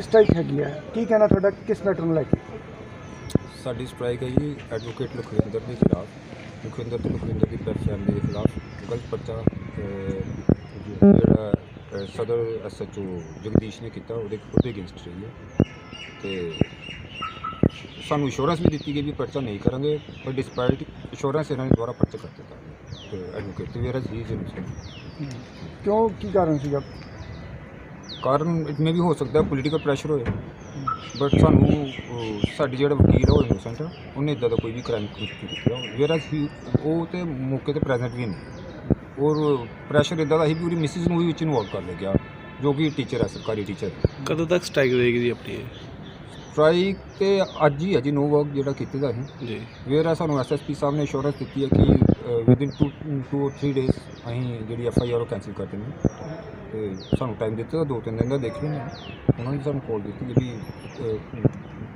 Strike ਹੈਗੀ ਹੈ? ਕੀ ਕਹਿਣਾ ਤੁਹਾਡਾ? ਕਿਸ ਮੈਟਰ ਨੂੰ ਲੈ ਕੇ? ਸਾਡੀ ਸਟ੍ਰਾਈਕ ਹੈ ਜੀ ਐਡਵੋਕੇਟ ਲਖਵਿੰਦਰ ਦੇ ਖਿਲਾਫ। ਲਖਵਿੰਦਰ ਤੇ ਲਖਵਿੰਦਰ ਦੀ ਪੈਰ ਫੈਮਿਲੀ ਦੇ ਖਿਲਾਫ ਗਲਤ ਪਰਚਾ ਜਿਹੜਾ ਅਹ, ਸਦਰ ਐਸਐਚਓ ਜਗਦੀਸ਼ ਨੇ ਕੀਤਾ ਉਹਦੇ ਉਹਦੇ ਅਗੇਂਸਟ ਰਹੀ ਹੈ। ਤੇ ਸਾਨੂੰ ਇੰਸ਼ੋਰੈਂਸ ਵੀ ਦਿੱਤੀ ਗਈ ਵੀ ਪਰਚਾ ਨਹੀਂ ਕਰਾਂਗੇ ਪਰ ਡਿਸਪਾਈਟ ਇੰਸ਼ੋਰੈਂਸ ਇਹਨਾਂ ਨੇ ਦੁਬਾਰਾ ਪਰਚਾ ਕਰ ਦਿੱਤਾ। ਤੇ ਐਡਵੋਕੇਟ ਤੇ ਵੇਰਸ ਹੀ। ਕਿਉਂ? ਕੀ ਕਾਰਨ ਸੀਗਾ? ਕਾਰਨ ਇਤਨੇ ਵੀ ਹੋ ਸਕਦਾ ਪੋਲੀਟੀਕਲ ਪ੍ਰੈਸ਼ਰ ਹੋਏ। ਬਟ ਸਾਨੂੰ ਸਾਡੀ ਜਿਹੜਾ ਵਕੀਲ ਹੈ ਉਹ ਇਨੋਸੈਂਟ ਉਹਨੇ ਇਦਾਂ ਦਾ ਕੋਈ ਵੀ ਕ੍ਰਾਈਮ ਨਹੀਂ ਕੀਤਾ। ਵੇਰਸ ਹੀ ਉਹ ਤੇ ਮੌਕੇ ਤੇ ਪ੍ਰੈਜ਼ੈਂਟ ਵੀ ਨਹੀਂ। ਔਰ ਪ੍ਰੈਸ਼ਰ ਇਦਾਂ ਦਾ ਸੀ ਵੀ ਉਹਦੀ ਮਿਸਿਸ ਨੂੰ ਵੀ ਵਿੱਚ ਇਨਵੋਲਵ ਕਰ ਲਿਆ ਗਿਆ ਜੋ ਕਿ ਟੀਚਰ ਹੈ ਸਰਕਾਰੀ ਟੀਚਰ ਕਦੋਂ ਤੱਕ ਸਟ੍ਰਾਈਕ ਰਹੇਗੀ ਜੀ ਆਪਣੀ ਇਹ? ਸਟ੍ਰਾਈਕ ਤੇ ਅੱਜ ਹੀ ਹੈ ਜੀ ਨੋ ਵਰਕ ਜਿਹੜਾ ਕੀਤੇ ਦਾ ਸੀ। ਜੀ। ਵੇਰਾ ਸਾਨੂੰ ਐਸਐਸਪੀ ਸਾਹਿਬ ਨੇ ਅਸ਼ੋਰੈਂਸ ਦਿੱਤੀ ਹੈ ਕਿ ਵਿਦਿਨ 2 2 ਔਰ 3 ਡੇਜ਼ ਅਸੀਂ ਜਿਹੜੀ ਐਫਆਈਆਰ ਉਹ ਕੈਂਸਲ ਕਰ ਦੇਣੀ। ਹੈ। ਤੇ ਸਾਨੂੰ ਟਾਈਮ ਦਿੱਤਾ ਦੋ ਤਿੰਨ ਦਿਨ ਦਾ ਦੇਖ ਲੈਣੇ ਉਹਨਾਂ ਨੇ ਸਾਨੂੰ ਕਾਲ ਦਿੱਤੀ ਵੀ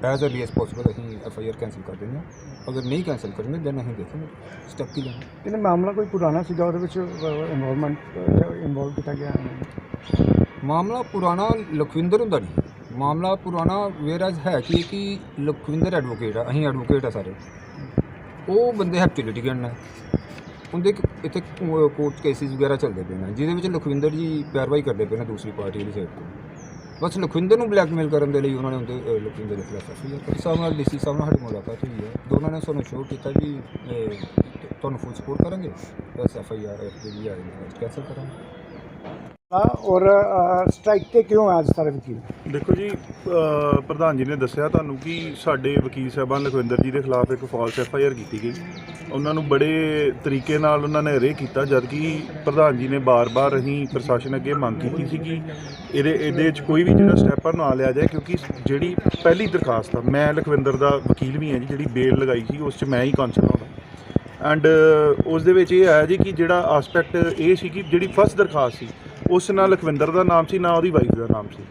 ਐਜ਼ ਅਰਲੀ ਐਸ ਪੋਸੀਬਲ ਅਸੀਂ ਐਫਆਈਆਰ ਕੈਂਸਲ ਕਰ ਦਿੰਦੇ ਹਾਂ। ਅਗਰ ਨਹੀਂ ਕੈਂਸਲ ਕਰਨਗੇ ਦੈਨ ਅਸੀਂ ਦੇਖਾਂਗੇ। ਸਟੈਪ ਕੀ ਲੈਣਾ। ਇਹਨੇ ਮਾਮਲਾ ਕੋਈ ਪੁਰਾਣਾ ਸੀਗਾ ਉਹਦੇ ਵਿੱਚ ਇਨਵੋਲਵਮੈਂਟ ਇਨਵੋਲਵ ਕੀਤਾ ਗਿਆ ਮਾਮਲਾ ਪੁਰਾਣਾ ਲਖਵਿੰਦਰ ਹੁੰਦਾ ਨਹੀਂ। ਮਾਮਲਾ ਪੁਰਾਣਾ ਵੇਰਾਜ ਹੈ ਕਿ ਕਿ ਲਖਵਿੰਦਰ ਐਡਵੋਕੇਟ ਆ ਅਸੀਂ ਐਡਵੋਕੇਟ ਆ ਸਾਰੇ। ਉਹ ਬੰਦੇ ਹੈਪੀ ਲਿਟੀਗੈਂਟ ਨੇ ਉਹਦੇ ਇੱਥੇ ਕੋਰਟ ਕੇਸਿਸ ਵਗੈਰਾ ਚੱਲਦੇ ਪਏ ਨੇ, ਜਿਹਦੇ ਵਿੱਚ ਲਖਵਿੰਦਰ ਜੀ ਪੈਰਵਾਈ ਕਰਦੇ ਪਏ ਨੇ ਦੂਸਰੀ ਪਾਰਟੀ ਵਾਲੀ ਸਾਈਡ ਤੋਂ। ਬਸ ਲਖਵਿੰਦਰ ਨੂੰ ਬਲੈਕਮੇਲ ਕਰਨ ਦੇ ਲਈ ਉਹਨਾਂ ਨੇ ਉਹਦੇ ਲਖਵਿੰਦਰ ਦੇ ਖਿਲਾਫ ਐਫਆਈਆਰ ਕੀਤੀ। ਸਾਹਿਬ ਨਾਲ ਡੀਸੀ ਸਾਹਿਬ ਨਾਲ ਸਾਡੀ ਮੁਲਾਕਾਤ ਹੋਈ ਹੈ। ਦੋਨਾਂ ਨੇ ਸਾਨੂੰ ਸ਼ੋਅ ਕੀਤਾ ਵੀ ਤੁਹਾਨੂੰ ਫੁੱਲ ਸਪੋਰਟ ਕਰਾਂਗੇ। ਬਸ ਐਫਆਈਆਰ ਜਿਹੜੀ ਆਈ ਕੈਂਸਲ ਕਰਾਂਗੇ। ਔਰ ਸਟ੍ਰਾਈਕ ਤੇ ਕਿਉਂ ਹੈ ਸਾਰੇ ਵਕੀਲ? ਦੇਖੋ ਜੀ ਅ, ਪ੍ਰਧਾਨ ਜੀ ਨੇ ਦੱਸਿਆ ਤੁਹਾਨੂੰ ਕਿ ਸਾਡੇ ਵਕੀਲ ਸਾਹਿਬਾਨ ਲਖਵਿੰਦਰ ਜੀ ਦੇ ਖਿਲਾਫ ਇੱਕ ਫਾਲਸ ਐਫ ਆਈ ਆਰ ਕੀਤੀ ਗਈ। ਉਹਨਾਂ ਨੂੰ ਬੜੇ ਤਰੀਕੇ ਨਾਲ ਉਹਨਾਂ ਨੇ ਰੇ ਕੀਤਾ ਜਦਕਿ ਪ੍ਰਧਾਨ ਜੀ ਨੇ ਬਾਰ-ਬਾਰ ਅਸੀਂ ਪ੍ਰਸ਼ਾਸਨ ਅੱਗੇ ਮੰਗ ਕੀਤੀ ਸੀ ਕਿ ਇਹਦੇ ਇਹਦੇ 'ਚ ਕੋਈ ਵੀ ਜਿਹੜਾ ਸਟੈਪ ਆ ਨਾ ਲਿਆ ਜਾਏ ਕਿਉਂਕਿ ਜਿਹੜੀ ਪਹਿਲੀ ਦਰਖਾਸਤ ਆ ਮੈਂ ਲਖਵਿੰਦਰ ਦਾ ਵਕੀਲ ਵੀ ਹਾਂ ਜੀ ਜਿਹੜੀ ਬੇਲ ਲਗਾਈ ਸੀ ਉਸ 'ਚ ਮੈਂ ਹੀ ਕੌਂਸਲ ਹਾਂ। ਐਂਡ ਉਸ ਦੇ ਵਿੱਚ ਇਹ ਆਇਆ ਜੀ ਕਿ ਜਿਹੜਾ ਆਸਪੈਕਟ ਇਹ ਸੀ ਕਿ ਜਿਹੜੀ ਫਸਟ ਦਰਖਾਸਤ ਸੀ ਉਸ ਨਾਲ ਲਖਵਿੰਦਰ ਦਾ ਨਾਮ ਸੀ, ਨਾ ਉਹਦੀ ਵਾਈਫ ਦਾ ਨਾਮ ਸੀ।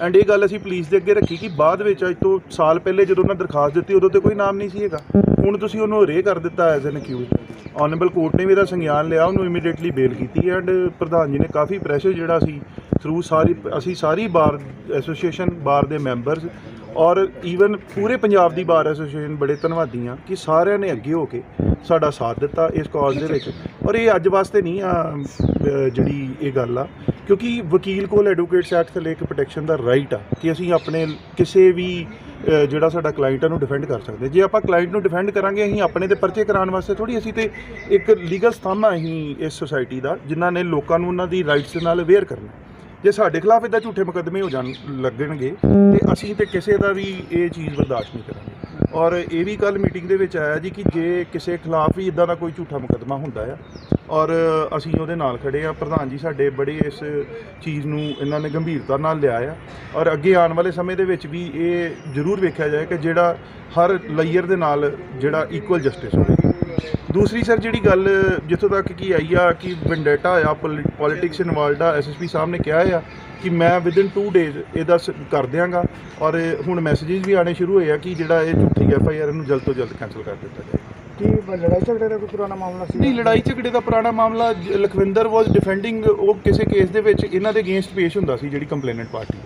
ਐਂਡ ਇਹ ਗੱਲ ਅਸੀਂ ਪੁਲਿਸ ਦੇ ਅੱਗੇ ਰੱਖੀ ਕਿ ਬਾਅਦ ਵਿੱਚ ਅੱਜ ਤੋਂ ਸਾਲ ਪਹਿਲੇ ਜਦੋਂ ਉਹਨਾਂ ਦਰਖਾਸਤ ਦਿੱਤੀ, ਉਦੋਂ ਤੇ ਕੋਈ ਨਾਮ ਨਹੀਂ ਸੀ ਹੈਗਾ। ਹੁਣ ਤੁਸੀਂ ਉਹਨੂੰ ਰੇ ਕਰ ਦਿੱਤਾ as an accused honourable court ਨੇ ਵੀ ਇਹਦਾ ਸੰਗਿਆਨ ਲਿਆ, ਉਹਨੂੰ ਇਮੀਡੀਏਟਲੀ ਬੇਲ ਕੀਤੀ ਐਂਡ ਪ੍ਰਧਾਨ ਜੀ ਨੇ ਕਾਫੀ ਪ੍ਰੈਸ਼ਰ ਜਿਹੜਾ ਸੀ ਥਰੂ ਸਾਰੀ, ਅਸੀਂ ਸਾਰੀ ਬਾਰ ਐਸੋਸੀਏਸ਼ਨ ਬਾਰ ਦੇ ਮੈਂਬਰਸ ਔਰ ਈਵਨ ਪੂਰੇ ਪੰਜਾਬ ਦੀ ਬਾਰ ਐਸੋਸੀਏਸ਼ਨ ਬੜੇ ਧੰਨਵਾਦੀ ਹਾਂ ਕਿ ਸਾਰਿਆਂ ਨੇ ਅੱਗੇ ਹੋ ਕੇ ਸਾਡਾ ਸਾਥ ਦਿੱਤਾ ਇਸ ਕਾਜ਼ ਦੇ ਵਿੱਚ। ਔਰ ਇਹ ਅੱਜ ਵਾਸਤੇ ਨਹੀਂ ਆ ਜਿਹੜੀ ਇਹ ਗੱਲ ਆ। ਕਿਉਂਕਿ ਵਕੀਲ ਕੋਲ ਐਡਵੋਕੇਟਸ ਐਕਟ ਥੱਲੇ ਇੱਕ ਪ੍ਰੋਟੈਕਸ਼ਨ ਦਾ ਰਾਈਟ ਆ ਕਿ ਅਸੀਂ ਆਪਣੇ ਕਿਸੇ ਵੀ ਜਿਹੜਾ ਸਾਡਾ ਕਲਾਇੰਟ ਨੂੰ ਡਿਫੈਂਡ ਕਰ ਸਕਦੇ। ਜੇ ਆਪਾਂ ਕਲਾਇੰਟ ਨੂੰ ਡਿਫੈਂਡ ਕਰਾਂਗੇ, ਅਸੀਂ ਆਪਣੇ ਤੇ ਪਰਚੇ ਕਰਾਉਣ ਵਾਸਤੇ ਥੋੜੀ ਅਸੀਂ ਤੇ ਇੱਕ ਲੀਗਲ ਸਤੰਭ ਆ ਅਸੀਂ ਇਸ ਸੋਸਾਇਟੀ ਦਾ, ਜਿਨ੍ਹਾਂ ਨੇ ਲੋਕਾਂ ਨੂੰ ਉਹਨਾਂ ਦੀ ਰਾਈਟਸ ਦੇ ਨਾਲ ਅਵੇਅਰ ਕਰਨਾ। ਜੇ ਸਾਡੇ ਖਿਲਾਫ ਇਦਾਂ ਝੂਠੇ ਮੁਕੱਦਮੇ ਹੋ ਜਾਣ ਲੱਗਣਗੇ, ਤੇ ਅਸੀਂ ਤੇ ਕਿਸੇ ਦਾ ਵੀ ਇਹ ਚੀਜ਼ ਬਰਦਾਸ਼ਤ ਨਹੀਂ ਕਰਾਂਗੇ। ਔਰ ਇਹ ਵੀ ਕੱਲ ਮੀਟਿੰਗ ਦੇ ਵਿੱਚ ਆਇਆ ਜੀ ਕਿ ਜੇ ਕਿਸੇ ਖਿਲਾਫ ਵੀ ਇਦਾਂ ਦਾ ਕੋਈ ਝੂਠਾ ਮੁਕੱਦਮਾ ਹੁੰਦਾ ਆ, ਔਰ ਅਸੀਂ ਉਹਦੇ ਨਾਲ ਖੜੇ ਆ, ਪ੍ਰਧਾਨ ਜੀ ਸਾਡੇ ਬੜੇ ਇਸ ਚੀਜ਼ ਨੂੰ ਇਹਨਾਂ ਨੇ ਗੰਭੀਰਤਾ ਨਾਲ ਲਿਆ ਆ, ਔਰ ਅੱਗੇ ਆਉਣ ਵਾਲੇ ਸਮੇਂ ਦੇ ਵਿੱਚ ਵੀ ਇਹ ਜ਼ਰੂਰ ਵੇਖਿਆ ਜਾਏ ਕਿ ਜਿਹੜਾ ਹਰ ਲੇਅਰ ਦੇ ਨਾਲ ਜਿਹੜਾ ਇਕੁਅਲ ਜਸਟਿਸ ਹੋਵੇ। ਦੂਸਰੀ ਸਰ ਜਿਹੜੀ ਗੱਲ ਜਿੱਥੋਂ ਤੱਕ ਕੀ ਆਈ ਆ ਕਿ ਵੈਂਡੇਟਾ ਆ ਪੋਲਿਟਿਕਸ ਇਨਵੋਲਡ ਆ ਐਸਐਸਪੀ ਸਾਹਿਬ ਨੇ ਕਿਹਾ ਆ ਕਿ ਮੈਂ ਵਿਦਿਨ 2 ਡੇਜ਼ ਇਹਦਾ ਸ- ਕਰ ਦਿਆਂਗਾ। ਔਰ ਹੁਣ ਮੈਸੇजेस ਵੀ ਆਣੇ ਸ਼ੁਰੂ ਹੋਏ ਆ ਕਿ ਜਿਹੜਾ ਇਹ ਝੂਠੀ ਐਫ ਆਈ ਆਰ ਨੂੰ ਜਲਦ ਤੋਂ ਜਲਦ ਕੈਂਸਲ ਕਰ ਦਿੱਤਾ ਜਾਏ। ਕੀ ਲੜਾਈ ਝਗੜੇ ਦਾ ਕੋਈ ਪੁਰਾਣਾ ਮਾਮਲਾ ਸੀ? ਨਹੀਂ ਲੜਾਈ ਝਗੜੇ ਦਾ ਪੁਰਾਣਾ ਮਾਮਲਾ ਲਖਵਿੰਦਰ ਵਾਸ ਡਿਫੈਂਡਿੰਗ ਉਹ ਕਿਸੇ ਕੇਸ ਦੇ ਵਿੱਚ ਇਹਨਾਂ ਦੇ ਅਗੇਂਸਟ ਪੇਸ਼ ਹੁੰਦਾ ਸੀ ਜਿਹੜੀ ਕੰਪਲੇਨੈਂਟ ਪਾਰਟੀ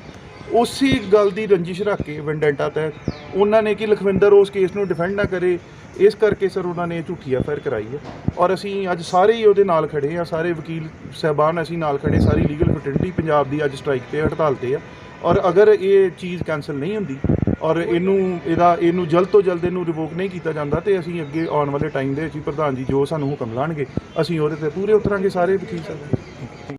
ਉਸੇ ਗੱਲ ਦੀ ਰੰਜਿਸ਼ ਰੱਖ ਕੇ ਵੈਂਡੈਂਟਾ ਤਹਿਤ ਉਹਨਾਂ ਨੇ ਕਿ ਲਖਵਿੰਦਰ ਉਸ ਕੇਸ ਨੂੰ ਡਿਫੈਂਡ ਨਾ ਕਰੇ ਇਸ ਕਰਕੇ ਸਰ ਉਹਨਾਂ ਨੇ ਝੂਠੀ ਐਫਆਈਆਰ ਕਰਾਈ ਹੈ। ਔਰ ਅਸੀਂ ਅੱਜ ਸਾਰੇ ਹੀ ਉਹਦੇ ਨਾਲ ਖੜੇ ਆ ਸਾਰੇ ਵਕੀਲ ਸਹਿਬਾਨ ਅਸੀਂ ਨਾਲ ਖੜੇ ਸਾਰੀ ਲੀਗਲ ਫਰਟਰਨਿਟੀ ਪੰਜਾਬ ਦੀ ਅੱਜ ਸਟ੍ਰਾਈਕ ਤੇ ਹੜਤਾਲ ਤੇ ਆ। ਔਰ ਅਗਰ ਇਹ ਚੀਜ਼ ਕੈਨਸਲ ਨਹੀਂ ਹੁੰਦੀ ਔਰ ਇਹਨੂੰ ਇਹਦਾ ਇਹਨੂੰ ਜਲਦ ਤੋਂ ਜਲਦ ਇਹਨੂੰ ਰਿਵੋਕ ਨਹੀਂ ਕੀਤਾ ਜਾਂਦਾ ਤੇ ਅਸੀਂ ਅੱਗੇ ਆਉਣ ਵਾਲੇ ਟਾਈਮ ਦੇ ਵਿੱਚ ਪ੍ਰਧਾਨ ਜੀ ਜੋ ਸਾਨੂੰ ਹੁਕਮ ਲਾਣਗੇ, ਅਸੀਂ ਉਹਦੇ ਤੇ ਪੂਰੇ ਉਤਰਾਂਗੇ, ਸਾਰੇ ਵਕੀਲ ਸਾਹਿਬ।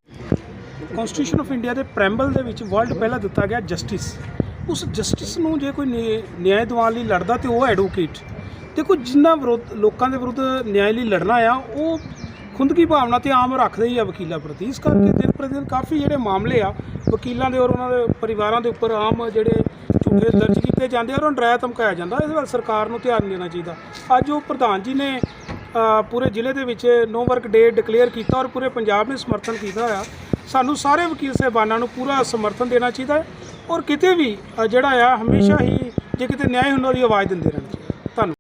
ਕਨਸਟੀਟਿਊਸ਼ਨ ਆਫ ਇੰਡੀਆ ਦੇ ਪ੍ਰੈਂਬਲ ਦੇ ਵਿੱਚ ਵਰਲਡ ਪਹਿਲਾਂ ਦਿੱਤਾ ਗਿਆ ਜਸਟਿਸ ਉਸ ਜਸਟਿਸ ਨੂੰ ਜੇ ਕੋਈ ਨਿ- ਨਿਆਂ ਦਿਵਾਉਣ ਲਈ ਲੜਦਾ ਤੇ ਉਹ ਐਡਵੋਕੇਟ ਦੇਖੋ, ਜਿੰਨਾ ਵਿਰੁੱਧ, ਲੋਕਾਂ ਦੇ ਵਿਰੁੱਧ ਨਿਆਂ ਲਈ ਲੜਨਾ ਆ, ਉਹ ਖੁੰਦਕੀ ਭਾਵਨਾ ਤੇ ਆਮ ਰੱਖਦੇ ਹੀ ਆ ਵਕੀਲਾਂ ਪ੍ਰਤੀ। ਇਸ ਕਰਕੇ ਦਿਨ ਪ੍ਰਤੀ ਦਿਨ ਕਾਫੀ ਜਿਹੜੇ ਮਾਮਲੇ ਆ ਵਕੀਲਾਂ ਦੇ ਔਰ ਉਹਨਾਂ ਦੇ ਪਰਿਵਾਰਾਂ ਦੇ ਉੱਪਰ ਆਮ ਜਿਹੜੇ ਝੂਠੇ ਦਰਜ ਕੀਤੇ ਜਾਂਦੇ ਆ, ਔਰ ਉਹਨਾਂ ਨੂੰ ਡਰਾਇਆ ਧਮਕਾਇਆ ਜਾਂਦਾ। ਇਹਦੇ ਵੱਲ ਸਰਕਾਰ ਨੂੰ ਧਿਆਨ ਦੇਣਾ ਚਾਹੀਦਾ। ਅੱਜ ਉਹ ਪ੍ਰਧਾਨ ਜੀ ਨੇ ਪੂਰੇ ਜ਼ਿਲ੍ਹੇ ਦੇ ਵਿੱਚ ਨੋ ਵਰਕ ਡੇ ਡਿਕਲੇਅਰ ਕੀਤਾ ਔਰ ਪੂਰੇ ਪੰਜਾਬ ਨੇ ਸਮਰਥਨ ਕੀਤਾ ਹੋਇਆ। ਸਾਨੂੰ ਸਾਰੇ ਵਕੀਲ ਸਾਹਿਬਾਨਾਂ ਨੂੰ ਪੂਰਾ ਸਮਰਥਨ ਦੇਣਾ ਚਾਹੀਦਾ ਹੈ। ਔਰ ਕਿਤੇ ਵੀ ਜਿਹੜਾ ਆ, ਹਮੇਸ਼ਾ ਹੀ ਜੇ ਕਿਤੇ ਨਿਆਂ ਹੁੰਦਾ ਉਹਦੀ ਆਵਾਜ਼ ਦਿੰਦੇ ਰਹਿਣਾ।